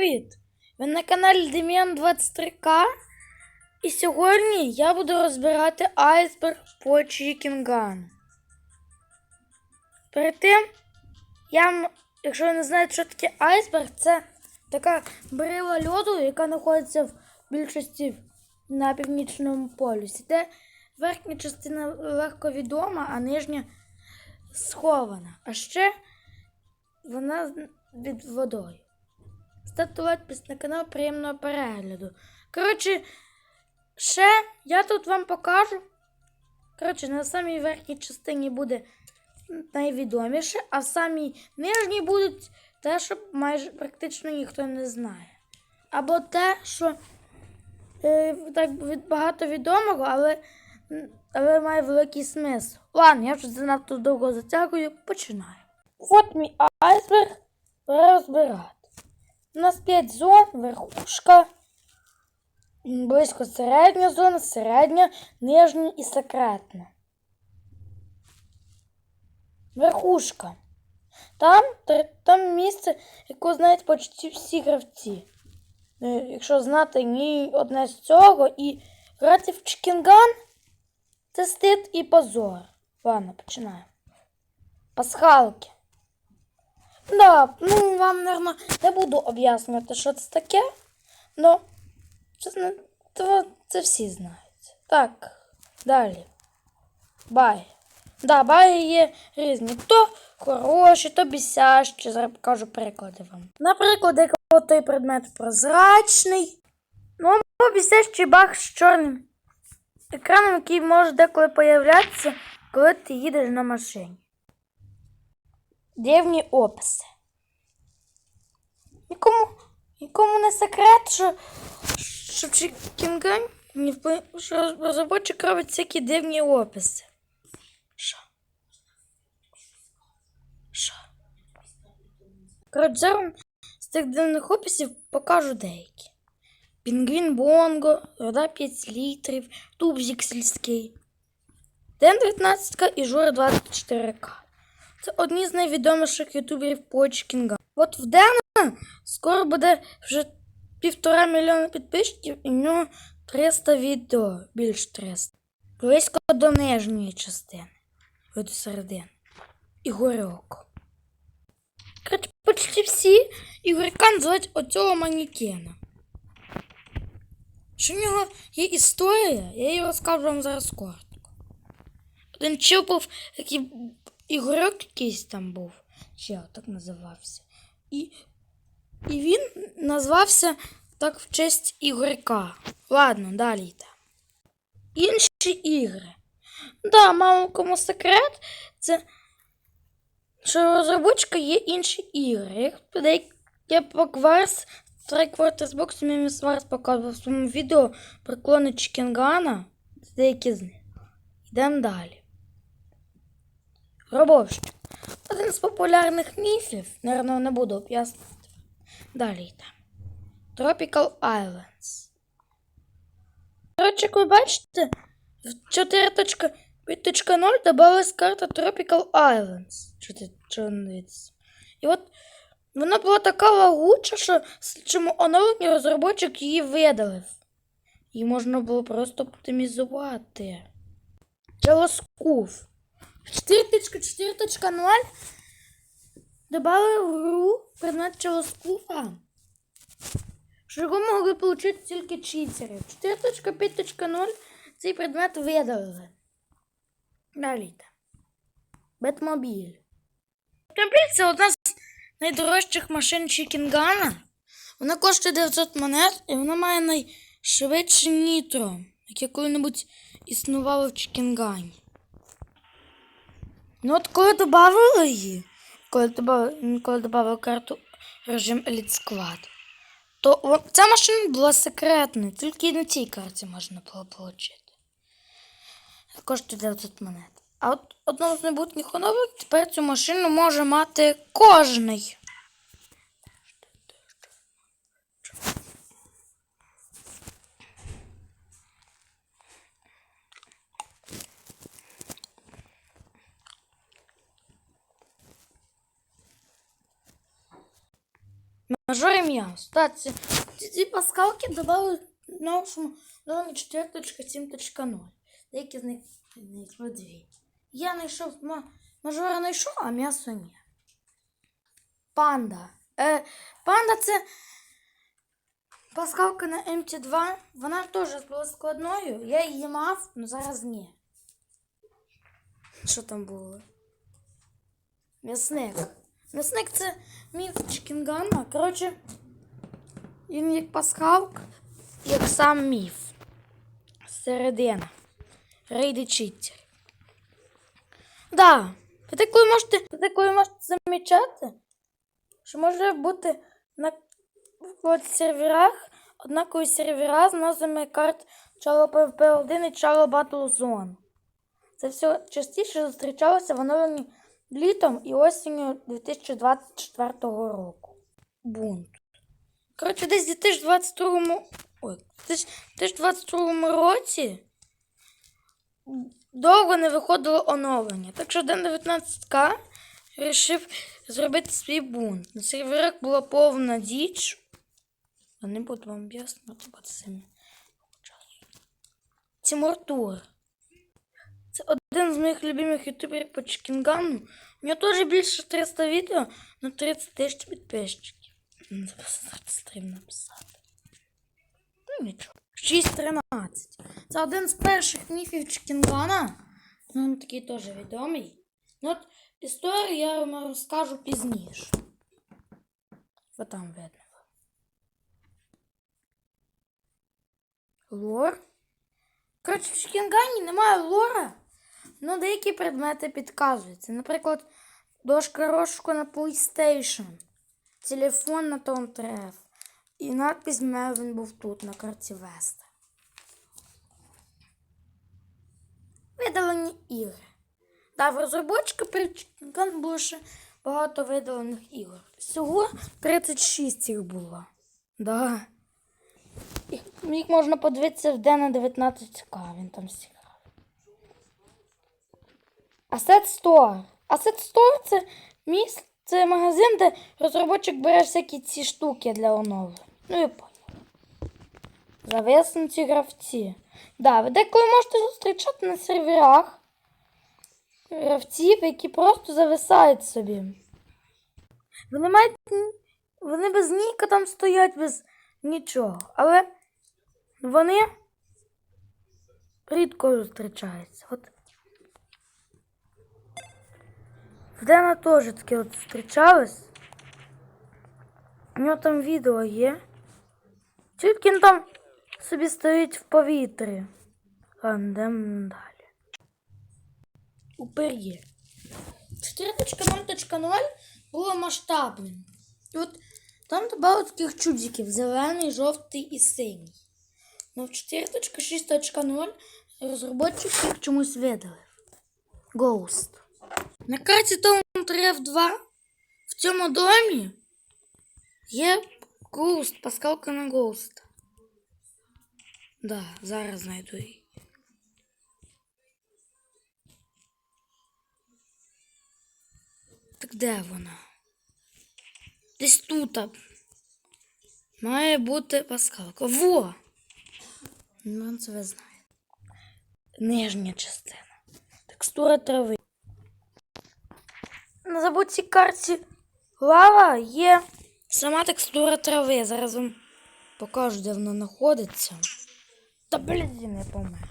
Привіт! Ви на каналі Дем'ян 23К. І сьогодні я буду розбирати айсберг по Чікінгану. Перед тим, я, якщо ви не знаєте, що таке айсберг, це така брила льоду, яка знаходиться в більшості на північному полюсі. Де верхня частина легко відома, а нижня схована. А ще вона від водою. Ставте підписуйтесь на канал, приємного перегляду. Коротше, ще я тут вам покажу. Коротше, на самій верхній частині буде найвідоміше, а в самій нижній будуть те, що майже практично ніхто не знає. Або те, що е, так багато відомого, але, але має великий смисл. Ладно, я вже занадто довго затягую, починаю. От мій айсберг розбирати. У нас 5 зон, верхушка, близько середня зона, середня, нижня і секретна. Верхушка. Там, там місце, яке знають почти всі гравці. Е, Якщо знати ні одне з цього, і грати в Чікінган це стид і позор. Ладно, починаємо. Пасхалки. Да, ну вам, наверное, не буду об'яснювати, що це таке. Ну, чесно, то це всі знають. Так, далі. Бай. Да, баї є різні. То хороші, то бісящі. Зараз покажу приклади вам. Наприклад, як той предмет прозрачний. Ну, або бісящий баг з чорним екраном, який може деколи появлятися, коли ти їдеш на машині. Древні описи. Нікому, нікому не секрет, що, що що розробочик робить всякі дивні описи. Що? Що? Коротше, зараз з тих дивних описів покажу деякі. Пінгвін Бонго, вода 5 літрів, тубзик сільський. Ден 19 і Жура 24К. Це одні з найвідоміших ютуберів по Чікінга. От в Дена скоро буде вже півтора мільйона підписчиків, і в нього 300 відео, більш 300. Близько до нижньої частини, до середини. Ігорьок. Коротше, почти всі ігорька називають оцього манікена. Що в нього є історія, я її розкажу вам зараз коротко. Один був, який ігорьок якийсь там був, чел так називався. І, і він назвався так в честь Ігорька. Ладно, далі йде. Інші ігри. Да, мало кому секрет, це що розробочка є інші ігри. Як деякі Покварс, Strike Fortress Box, Міміс Варс показував в своєму відео про клони Чікінгана. Деякі з них. Йдемо далі. Робовщик. Один з популярних міфів, наверное, не буду об'яснювати. Далі йдемо. Tropical Islands. Коротше, як ви бачите, в 4.5.0 додалась карта Tropical Islands. Що не дивиться? І от вона була така лагуча, що з чому розробочик її видалив. Її можна було просто оптимізувати. Челоскуф. 4.4.0 добавили в гру предмет челоскуфа. Що його могли отримати тільки читери. 4.5.0 цей предмет видалили. Далі. Бетмобіль. Автомобіль це одна з найдорожчих машин Чікінгана. Вона коштує 900 монет і вона має найшвидше нітро, яке коли-небудь існувало в Чікінгані. Ну от коли додавали її, коли додавали, коли додавали карту режим Elite Squad, то ця машина була секретною, тільки на цій карті можна було отримати. Коштує 900 монет. А от одного з майбутніх оновлень тепер цю машину може мати кожний. Мажор м'яс. Так, ці, паскалки додали нашому новому 4.7.0. Деякі з них знайшли дві. Я знайшов мажора знайшов, а м'ясо ні. Панда. Е, панда це паскалка на МТ2. Вона теж була складною. Я її мав, але зараз ні. Що там було? М'ясник. М'ясник це міф Чкінгана. Коротше, він як пасхалка, як сам міф. Середина. Рейди. Да. Ви такою можете, ви такою можете замічати, що може бути на от серверах однакові сервера з назвами карт Chalo PvP1 і Chalo Battle Zone. Це все частіше зустрічалося в оновленні літом і осінню 2024 року. Бунт. Коротше, десь у 2022, ой, 2022 році довго не виходило оновлення. Так що Ден 19К вирішив зробити свій бунт. На серверах була повна діч. Я не буду вам об'яснювати, бо це часу. Тимур Тур. Один з моїх любимих ютуберів по Чкінгану. У нього теж більше 300 відео на 30 тисяч підписчиків. Зараз стрім написати. Ну нічого. 6.13. Це один з перших міфів Чкінгана. Ну, він такий теж відомий. Ну, от історію я вам розкажу пізніше. Бо там видно. Лор? Коротше, в Чкінгані немає лора. Ну, деякі предмети підказуються. Наприклад, дошка розшуку на PlayStation, телефон на Том Треф. І надпись Мелвін був тут, на карті Веста. Видалені ігри. Да, в розробочка при Чкінган було ще багато видалених ігор. Всього 36 їх було. Да. Їх, можна подивитися в день на 19к, він там зіграв. Asset Store. Asset Store це місце, це магазин, де розробочик бере всякі ці штуки для оновлень. Ну і понял. Зависнуті гравці. Да, ви деколи можете зустрічати на серверах гравців, які просто зависають собі. Вони мають. Вони без ніка там стоять, без нічого. Але вони рідко зустрічаються. От в Дена теж таке от зустрічалось. У нього там відео є. Тільки він там собі стоїть в повітрі. Ладно, далі. Упир'є. 4.0.0 було масштабним. От там додали таких чудиків: зелений, жовтий і синій. Ну, в 4.6.0 розробники чомусь видали. Ghost. На карті Том Треф 2 в цьому домі є Ghost, паскалка на Ghost. Да, зараз знайду її. Так де вона? Десь тут. Має бути паскалка. Во! Ну, це ви знаєте. Нижня частина. Текстура трави. На забутій карті лава є сама текстура трави. Зараз вам покажу, де вона знаходиться. Та блін, не помер.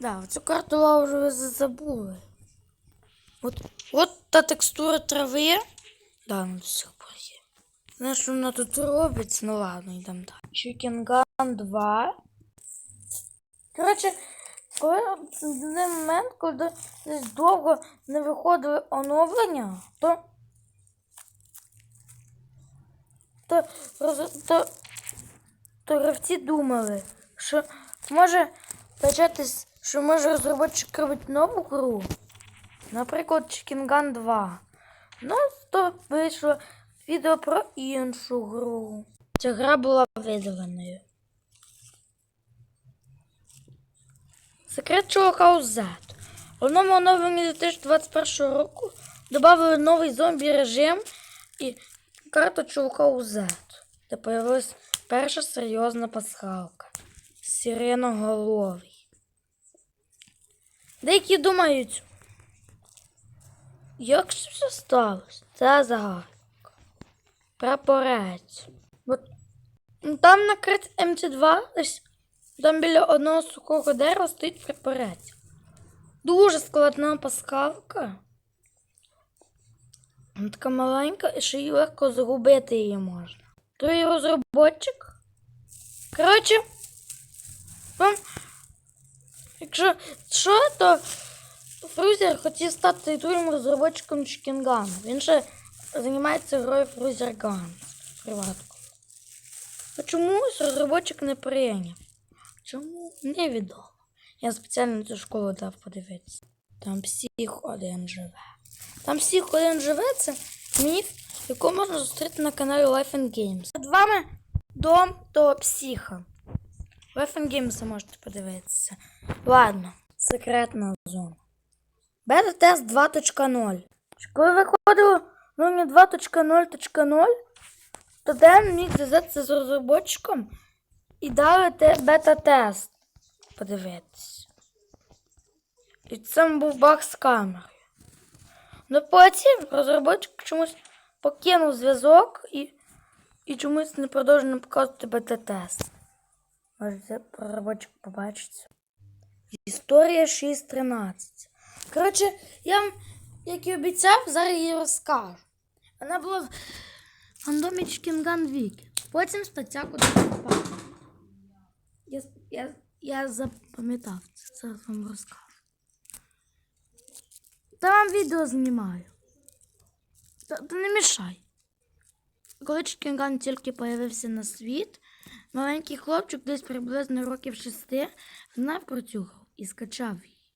Да, цю карту лаву вже забули. От, от та текстура трави. Да, ну до сих пор. Знаєш, що вона тут робить? Ну ладно, йдемо далі. Gun 2. Коротше, коли один момент, коли десь довго не виходили оновлення, то. То, то, то гравці думали, що може початись, що може розробочик робить нову гру. Наприклад, Chicken Gun 2. Ну, то вийшло відео про іншу гру. Ця гра була видаленою. Секрет House Z. В одному оновленні 2021 року Добавили новий зомбі режим і карта чувака UZ. Де появилась перша серйозна пасхалка. Сиреноголовий. Деякі думають, як це все сталося? Це загадка. Прапорець. От, ну, там на карті МЦ2 десь там біля одного сухого дерева стоїть прапорець. Дуже складна пасхалка. Вона така маленька і ще й легко загубити її можна. Той розробочик. Коротше, вам, якщо що, то Фрузер хотів стати другим розробочиком Чікінгану. Він ще займається грою Фрузер Ганс. Приватку. Чомусь розробочик не прийняв. Чому? Невідомо. Я спеціально цю школу дав подивитися. Там псих один живе. Там псих один живе, це міф, якого можна зустріти на каналі Life and Games. Над вами дом того психа. Life and Games можете подивитися. Ладно, секретна зона. Бета-тест 2.0. Коли виходило ну, 2.0.0, то Ден міг зв'язатися з розробочиком і дали те бета-тест подивитися. І це був баг з камерою. Ну потім розробочик чомусь покинув зв'язок і, і чомусь не продовжив нам показувати бета-тест. Можете розробочик побачиться. Історія 6.13. Коротше, я вам, як і обіцяв, зараз її розкажу. Вона була в фандомі Чкінган Віки. Потім стаття куди попала. Я, я, запам'ятав це, зараз вам розкажу. Та вам відео знімаю. Та, та не мішай. Коли Чкінган тільки появився на світ, маленький хлопчик десь приблизно років шести знав про цю гру і скачав її.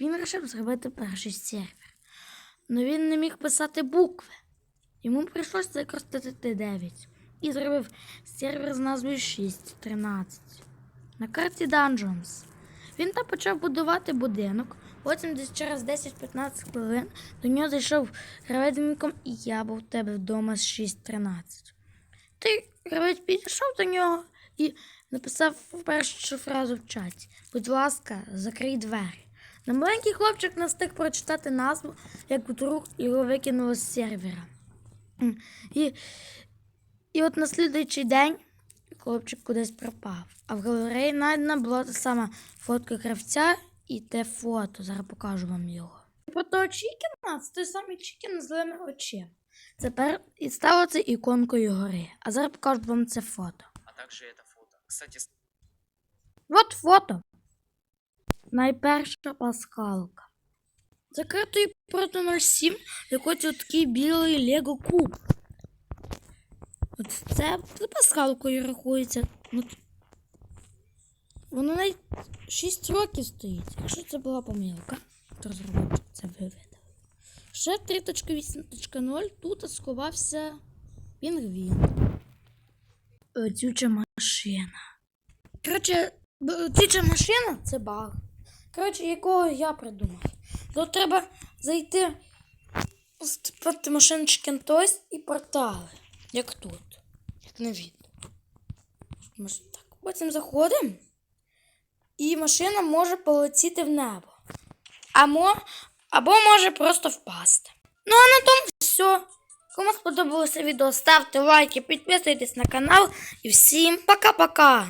Він вирішив зробити перший сервер. Але він не міг писати букви. Йому прийшлося використати Т9 і зробив сервер з назвою 6.13 на карті Dungeons. Він там почав будувати будинок. Потім десь через 10-15 хвилин до нього зайшов гравець і я був в тебе вдома з 6.13. Той гравець підійшов до нього і написав першу фразу в чаті. Будь ласка, закрий двері. На маленький хлопчик не встиг прочитати назву, як вдруг його викинуло з сервера. І, і от на слідуючий день хлопчик кудись пропав. А в галереї знайдена була та сама фотка гравця і те фото. Зараз покажу вам його. Про того Чікіна, це той самий Чікін з зеленими очима. Тепер і стало це іконкою гори. А зараз покажу вам це фото. а также это фото. Кстати, От фото. Найперша пасхалка. Закритою проти 07 якось такий білий Лего куб. От це пасхалкою рахується. От. Воно навіть 6 років стоїть. Якщо це була помилка, то розробник це виведав. Ще 3.8.0 тут сховався пінгвін. Летюча машина. Коротше, летюча машина це баг. Коротше, якого я придумав. Тут треба зайти проти машиночки Кентось і портали. Як тут. Як він. Так. Потім заходимо. І машина може полетіти в небо. Або, або може просто впасти. Ну а на тому все. Кому сподобалося відео, ставте лайки, підписуйтесь на канал і всім пока-пока!